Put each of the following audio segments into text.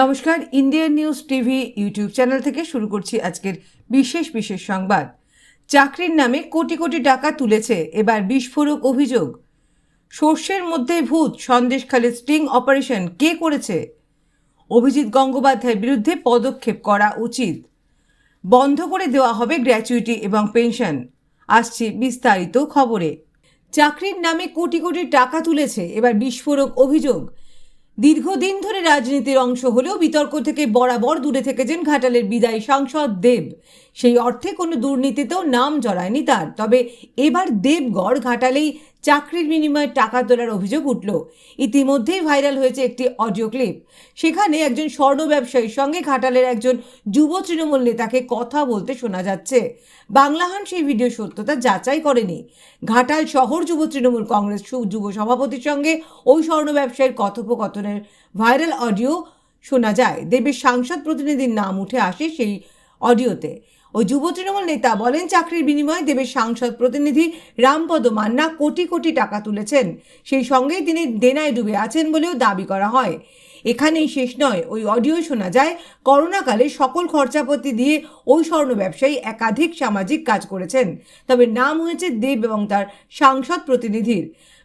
নমস্কার, Indian news TV YouTube channel থেকে শুরু করছি আজকের বিশেষ বিশেষ সংবাদ। চাকরির নামে কোটি কোটি টাকা তুলেছে এবার বিস্ফোরক অভিযোগ। সর্ষের মধ্যে ভূত, সন্দেশখালী স্টিং অপারেশন কে করেছে? অভিজিৎ গঙ্গোপাধ্যায়ের বিরুদ্ধে পদক্ষেপ করা উচিত। বন্ধ করে দেওয়া হবে গ্র্যাচুইটি এবং পেনশন। আসছে বিস্তারিত খবরে। চাকরির নামে কোটি কোটি টাকা তুলেছে এবার বিস্ফোরক অভিযোগ। দীর্ঘদিন ধরে রাজনীতির অংশ হলেও বিতর্ক থেকে বরাবর দূরে থেকেছেন ঘাটালের বিদায়ী সাংসদ দেব। সেই অর্থে কোনো দুর্নীতিতেও নাম জড়ায়নি তার। তবে এবার দেবগড় ঘাটালেই চাকরির বিনিময়ে টাকা তোলার অভিযোগ উঠল। ইতিমধ্যেই ভাইরাল হয়েছে একটি অডিও ক্লিপ। সেখানে একজন স্বর্ণ ব্যবসায়ীর সঙ্গে ঘাটালের একজন যুব তৃণমূল নেতাকে কথা বলতে শোনা যাচ্ছে। বাংলাহান সেই ভিডিও সত্যতা যাচাই করেনি। ঘাটাল শহর যুব তৃণমূল কংগ্রেস যুব সভাপতির সঙ্গে ওই স্বর্ণ ব্যবসায়ীর কথোপকথনের ভাইরাল অডিও শোনা যায়। দেবের সাংসদ প্রতিনিধির নাম উঠে আসে সেই অডিওতে। ওই যুব তৃণমূল নেতা বলেন চাকরির বিনিময়ে দেবের সাংসদ প্রতিনিধি রামপদ মান্না কোটি কোটি টাকা তুলেছেন। সেই সঙ্গেই তিনি দেনায় ডুবে আছেন বলেও দাবি করা হয়। এখানেই শেষ নয়, ওই অডিও শোনা যায়, করোনাকালে সকল খরচাপাতি দিয়ে ওই স্বর্ণ ব্যবসায়ী একাধিক সামাজিক কাজ করেছেন। তবে নাম হয়েছে দেব এবং তার সাংসদ প্রতিনিধির।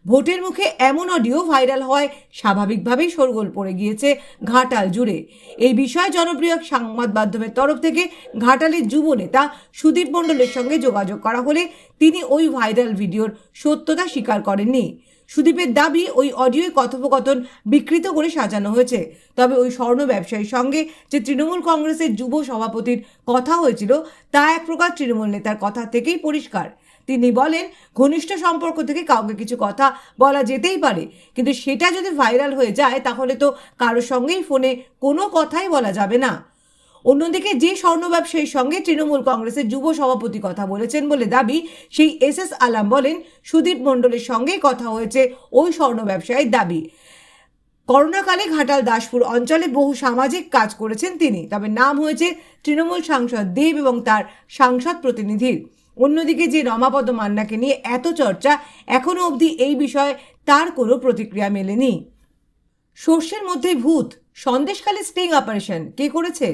ভোটের মুখে এমন অডিও ভাইরাল হয় স্বাভাবিকভাবেই শোরগোল পড়ে গিয়েছে ঘাটাল জুড়ে। এই বিষয়ে জনপ্রিয় সংবাদ মাধ্যমের তরফ থেকে ঘাটালের যুব নেতা সুদীপ মণ্ডলের সঙ্গে যোগাযোগ করা হলে তিনি ওই ভাইরাল ভিডিওর সত্যতা স্বীকার করেননি। সুদীপের দাবি ওই অডিওয় কথোপকথন বিকৃত করে সাজানো হয়েছে। তবে ওই স্বর্ণ ব্যবসায়ীর সঙ্গে যে তৃণমূল কংগ্রেসের যুব সভাপতির কথা হয়েছিল, তা এক প্রকার তৃণমূল নেতার কথা থেকেই পরিষ্কার। তিনি বলেন, ঘনিষ্ঠ সম্পর্ক থেকে কাউকে কিছু কথা বলা যেতেই পারে, কিন্তু সেটা যদি ভাইরাল হয়ে যায়, তাহলে তো কারোর সঙ্গেই ফোনে কোনো কথাই বলা যাবে না। অন্যদিকে যে স্বর্ণ ব্যবসায়ীর সঙ্গে তৃণমূল কংগ্রেসের যুব সভাপতি কথা বলেছেন বলে দাবি, সেই এস এস আলাম বলেন, সুদীপ মণ্ডলের সঙ্গেই কথা হয়েছে ওই স্বর্ণ ব্যবসায়ীর দাবি। করোনাকালে ঘাটাল দাসপুর অঞ্চলে বহু সামাজিক কাজ করেছেন তিনি, তবে নাম হয়েছে তৃণমূল সাংসদ দেব এবং তার সাংসদ প্রতিনিধির। অন্যদিকে যে রমাপদ মান্নাকে নিয়ে এত চর্চা এখনও অবধি এই বিষয়ে তার কোনো প্রতিক্রিয়া মেলেনি। সর্ষের মধ্যে ভূত, সন্দেশখালে স্টিং অপারেশন কে করেছে?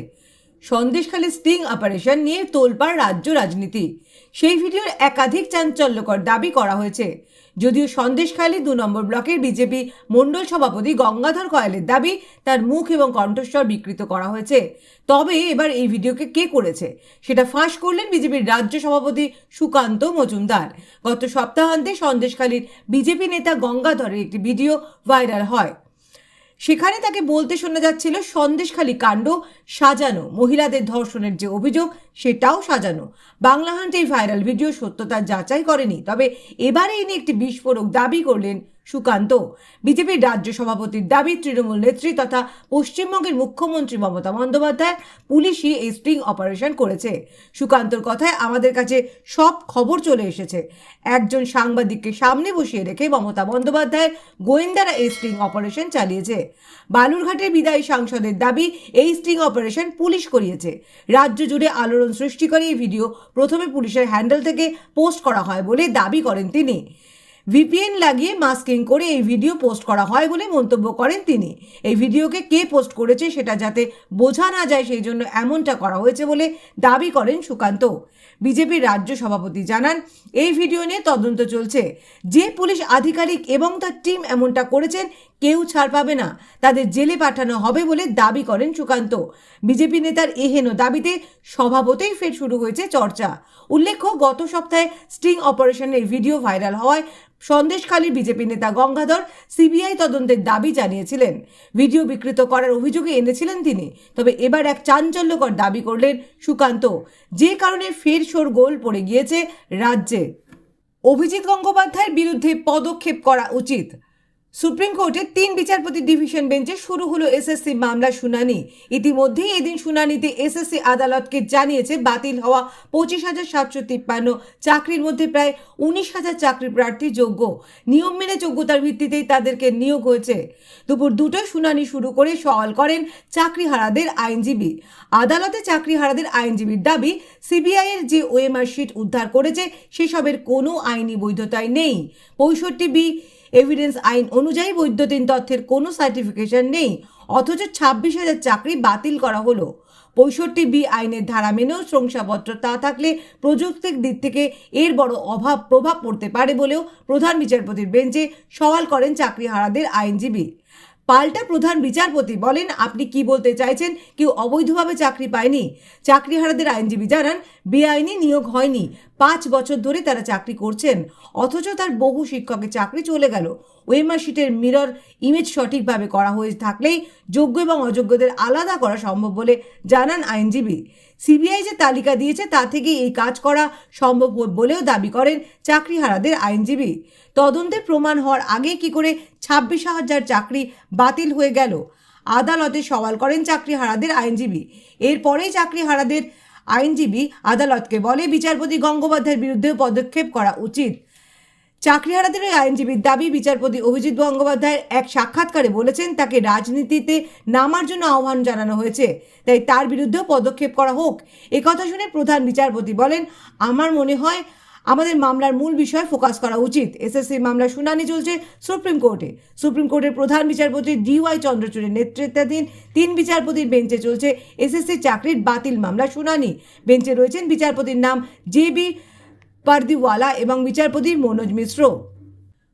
সন্দেশখালে স্টিং অপারেশন নিয়ে তোলপাড় রাজ্য রাজনীতি। সেই ভিডিওর একাধিক চাঞ্চল্যকর দাবি করা হয়েছে। যদিও সন্দেশখালী দু নম্বর ব্লকের বিজেপি মণ্ডল সভাপতি গঙ্গাধর কয়ালের দাবি তার মুখ এবং কণ্ঠস্বর বিকৃত করা হয়েছে। তবে এবার এই ভিডিওকে কে করেছে? সেটা ফাঁস করলেন বিজেপির রাজ্য সভাপতি সুকান্ত মজুমদার। গত সপ্তাহান্তে সন্দেশখালীর বিজেপি নেতা গঙ্গাধরের একটি ভিডিও ভাইরাল হয়। সেখানে তাকে বলতে শোনা যাচ্ছিল সন্দেশখালী কাণ্ড সাজানো। মহিলাদের ধর্ষণের যে অভিযোগ সেটাও সাজানো। বাংলাহান্ট এই ভাইরাল ভিডিও সত্যতা যাচাই করেনি, তবে এবারে ইনি একটি বিস্ফোরক দাবি করলেন সুকান্ত। বিজেপির রাজ্য সভাপতির দাবি, তৃণমূল নেত্রী তথা পশ্চিমবঙ্গের মুখ্যমন্ত্রী মমতা বন্দ্যোপাধ্যায় পুলিশই এই স্ট্রিং অপারেশন করেছে। সুকান্তর কথায় আমাদের কাছে সব খবর চলে এসেছে। একজন সাংবাদিককে সামনে বসিয়ে রেখে মমতা বন্দ্যোপাধ্যায়ের গোয়েন্দারা এই স্ট্রিং অপারেশন চালিয়েছে। বালুরঘাটের বিদায়ী সাংসদের দাবি, এই স্ট্রিং অপারেশন পুলিশ করিয়েছে। রাজ্য জুড়ে আলোড়ন সৃষ্টি সৃষ্টিকারী এই ভিডিও প্রথমে পুলিশের হ্যান্ডেল থেকে পোস্ট করা হয় বলে দাবি করেন তিনি। ভিপিএন লাগিয়ে মাস্কিং করে এই ভিডিও পোস্ট করা হয় বলে মন্তব্য করেন তিনি। এই ভিডিওকে কে পোস্ট করেছে সেটা যাতে বোঝা না যায় সেই জন্য এমনটা করা হয়েছে বলে দাবি করেন সুকান্ত। বিজেপির রাজ্য সভাপতি জানান, এই ভিডিও নিয়ে তদন্ত চলছে। যে পুলিশ আধিকারিক এবং তার টিম এমনটা করেছেন, কেউ ছাড় পাবে না। তাদের জেলে পাঠানো হবে বলে দাবি করেন সুকান্ত। বিজেপি নেতার এহেন দাবিতে স্বভাবতেই ফের শুরু হয়েছে চর্চা। উল্লেখ্য, গত সপ্তাহে স্টিং অপারেশনের ভিডিও ভাইরাল হওয়ায় সন্দেশখালীর বিজেপি নেতা গঙ্গাধর সিবিআই তদন্তের দাবি জানিয়েছিলেন। ভিডিও বিকৃত করার অভিযোগে এনেছিলেন তিনি, তবে এবার এক চাঞ্চল্যকর দাবি করলেন সুকান্ত। যে কারণে ফের শোর গোল পড়ে গিয়েছে রাজ্যে। অভিজিৎ গঙ্গোপাধ্যায়ের বিরুদ্ধে পদক্ষেপ করা উচিত। সুপ্রিম কোর্টের তিন বিচারপতি ডিভিশন বেঞ্চে শুরু হলো এসএসসি মামলা শুনানি। ইতিমধ্যেই এদিন শুনানিতে এসএসসি আদালতকে জানিয়েছে বাতিল হওয়া পঁচিশ হাজার সাতশো তিপ্পান্ন চাকরির মধ্যে প্রায় উনিশ হাজার চাকরি প্রার্থী যোগ্য। নিয়ম মেনে যোগ্যতার ভিত্তিতেই তাদেরকে নিয়োগ হয়েছে। দুপুর দুটোয় শুনানি শুরু করে সওয়াল করেন চাকরিহারাদের আইনজীবী। আদালতে চাকরিহারাদের আইনজীবীর দাবি, সিবিআই এর যে ওএমআর শিট উদ্ধার করেছে, সেসবের কোনো আইনি বৈধতাই নেই। পঁয়ষট্টি বি এভিডেন্স আইন অনুযায়ী বৈদ্যুতিন তথ্যের কোনো সার্টিফিকেশন নেই, অথচ ছাব্বিশ হাজার চাকরি বাতিল করা হলো। পঁয়ষট্টি বি আইনের ধারা মেনেও শংসাপত্র তা থাকলে প্রযুক্তির দিক থেকে এর বড় অভাব প্রভাব পড়তে পারে বলেও প্রধান বিচারপতির বেঞ্চে সওয়াল করেন চাকরি হারাদের আইনজীবী। পাল্টা প্রধান বিচারপতি বলেন, আপনি কি বলতে চাইছেন? কেউ অবৈধভাবে চাকরি পায়নি। চাকরিহারাদের আইনজীবী জানান, বেআইনি নিয়োগ হয়নি। পাঁচ বছর ধরে তারা চাকরি করছেন। অথচ তার বহু শিক্ষকের চাকরি চলে গেল। ওয়েমার শিটের মিরর ইমেজ সঠিকভাবে করা হয়ে থাকলেই যোগ্য এবং অযোগ্যদের আলাদা করা সম্ভব বলে জানান আইনজীবী। সিবিআই যে তালিকা দিয়েছে, তা থেকে এই কাজ করা সম্ভব বলেও দাবি করেন চাকরিহারাদের আইনজীবী। তদন্তে প্রমাণ হওয়ার আগে কি করে ছাব্বিশ হাজার চাকরি বাতিল হয়ে গেল? আদালতে সওয়াল করেন চাকরিহারাদের আইনজীবী। এরপরেই চাকরিহারাদের আইনজীবী আদালতকে বলে, বিচারপতি গঙ্গোপাধ্যায়ের বিরুদ্ধে পদক্ষেপ করা উচিত। চাকরিহারাদের আইনজীবীর দাবি, বিচারপতি অভিজিৎ গঙ্গোপাধ্যায়ের এক সাক্ষাৎকারে বলেছেন, তাকে রাজনীতিতে নামার জন্য আহ্বান জানানো হয়েছে। তাই তার বিরুদ্ধেও পদক্ষেপ করা হোক। একথা শুনে প্রধান বিচারপতি বলেন, আমার মনে হয় আমাদের মামলার মূল বিষয় ফোকাস করা উচিত। এসএসসি মামলার শুনানি চলছে সুপ্রিম কোর্টে। সুপ্রিম কোর্টের প্রধান বিচারপতি ডিওয়াই চন্দ্রচূড়ের নেতৃত্বাধীন তিন বিচারপতির বেঞ্চে চলছে এসএসসি চাকরির বাতিল মামলা শুনানি। বেঞ্চে রয়েছেন বিচারপতির নাম জে বি পারদিওয়ালা এবং বিচারপতি মনোজ মিশ্র।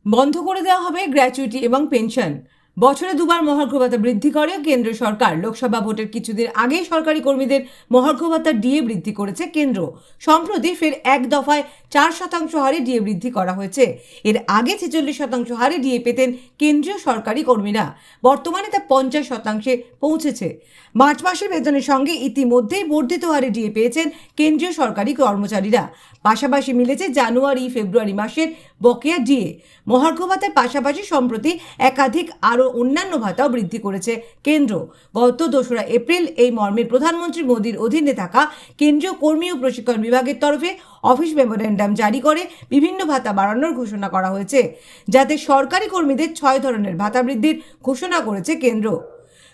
বন্ধ করে দেওয়া হবে গ্র্যাচুইটি এবং পেনশন। বছরে দুবার মহার্ঘ ভাতা বৃদ্ধি করে কেন্দ্র সরকার। লোকসভা ভোটের কিছুদিন আগেই সরকারি কর্মীদের মহার্ঘ ভাতা ডিএ বৃদ্ধি করেছে কেন্দ্র। সম্প্রতি ফের এক দফায় চার শতাংশ হারে ডিএ বৃদ্ধি করা হয়েছে। এর আগে ছেচল্লিশ শতাংশ হারে ডিএ পেতেন কেন্দ্রীয় সরকারি কর্মীরা। বর্তমানে তা পঞ্চাশ শতাংশে পৌঁছেছে। মার্চ মাসের বেতনের সঙ্গে ইতিমধ্যেই বর্ধিত হারে ডিএ পেয়েছেন কেন্দ্রীয় সরকারি কর্মচারীরা। পাশাপাশি মিলেছে জানুয়ারি ফেব্রুয়ারি মাসের বকেয়া ডিএ মহার্ঘ ভাতার পাশাপাশি সম্প্রতি একাধিক আরও অন্যান্য ভাতাও বৃদ্ধি করেছে কেন্দ্র। গত দোসরা এপ্রিল এই মর্মে প্রধানমন্ত্রী মোদীর অধীনে থাকা কেন্দ্রীয় কর্মী ও প্রশিক্ষণ বিভাগের তরফে অফিস মেমোরেন্ডাম জারি করে বিভিন্ন ভাতা বাড়ানোর ঘোষণা করা হয়েছে, যাতে সরকারি কর্মীদের ছয় ধরনের ভাতা বৃদ্ধির ঘোষণা করেছে কেন্দ্র।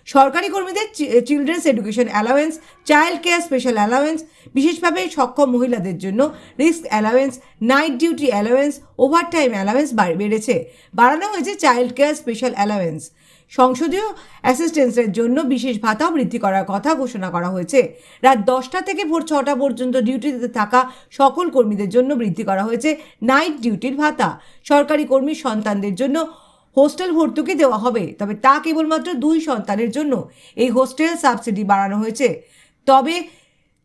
সরকারি কর্মীদের children's education allowance child care special allowance বিশেষভাবে সক্ষম মহিলাদের জন্য risk allowance night duty allowance overtime allowance বেড়েছে। বাড়ানো হয়েছে চাইল্ড কেয়ার স্পেশাল অ্যালাওয়েন্স সংসদীয় অ্যাসিস্ট্যান্সের জন্য বিশেষ ভাতাও বৃদ্ধি করার কথা ঘোষণা করা হয়েছে। রাত দশটা থেকে ভোর ছটা পর্যন্ত ডিউটিতে থাকা সকল কর্মীদের জন্য বৃদ্ধি করা হয়েছে নাইট ডিউটির ভাতা। সরকারি কর্মীর সন্তানদের জন্য হোস্টেল ভর্তুকি দেওয়া হবে, তবে তা কেবলমাত্র দুই সন্তানের জন্য। এই হোস্টেল সাবসিডি বাড়ানো হয়েছে, তবে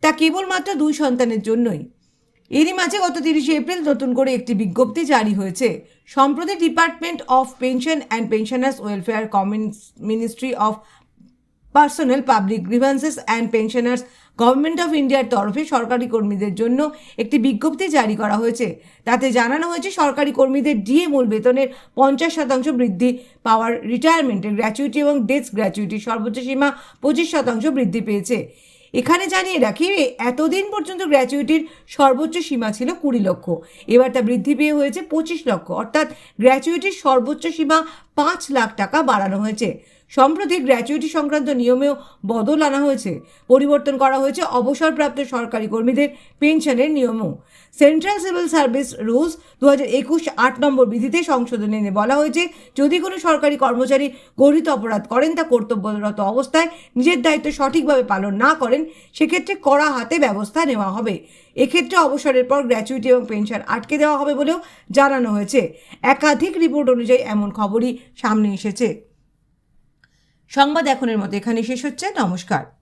তা কেবলমাত্র দুই সন্তানের জন্যই। এরই মাঝে গত তিরিশে এপ্রিল নতুন করে একটি বিজ্ঞপ্তি জারি হয়েছে। সম্প্রতি department of pension and pensioners welfare cumin ministry of personnel public grievances and pensioners government of ইন্ডিয়ার তরফে সরকারি কর্মীদের জন্য একটি বিজ্ঞপ্তি জারি করা হয়েছে। তাতে জানানো হয়েছে, সরকারি কর্মীদের ডিএ মূল বেতনের পঞ্চাশ শতাংশ বৃদ্ধি, পাওয়ার রিটায়ারমেন্টের গ্র্যাচুইটি এবং ডেস্ক গ্র্যাচুইটির সর্বোচ্চ সীমা পঁচিশ শতাংশ বৃদ্ধি পেয়েছে। এখানে জানিয়ে রাখি, এতদিন পর্যন্ত গ্র্যাচুইটির সর্বোচ্চ সীমা ছিল কুড়ি লক্ষ। এবার তা বৃদ্ধি পেয়ে হয়েছে পঁচিশ লক্ষ। অর্থাৎ গ্র্যাচুইটির সর্বোচ্চ সীমা পাঁচ লাখ টাকা বাড়ানো হয়েছে। সম্প্রতি গ্র্যাচুইটি সংক্রান্ত নিয়মেও বদল আনা হয়েছে। পরিবর্তন করা হয়েছে অবসরপ্রাপ্ত সরকারি কর্মীদের পেনশনের নিয়মও। সেন্ট্রাল সিভিল সার্ভিস রুলস দু হাজার একুশ আট নম্বর বিধিতে সংশোধন এনে বলা হয়েছে, যদি কোনো সরকারি কর্মচারী গঠিত অপরাধ করেন তা কর্তব্যরত অবস্থায় নিজের দায়িত্ব সঠিকভাবে পালন না করেন, সেক্ষেত্রে কড়া হাতে ব্যবস্থা নেওয়া হবে। এক্ষেত্রে অবসরের পর গ্র্যাচুইটি এবং পেনশন আটকে দেওয়া হবে বলেও জানানো হয়েছে। একাধিক রিপোর্ট অনুযায়ী এমন খবরই সামনে এসেছে। সংবাদ এখনের মতো এখানে শেষ হচ্ছে। নমস্কার।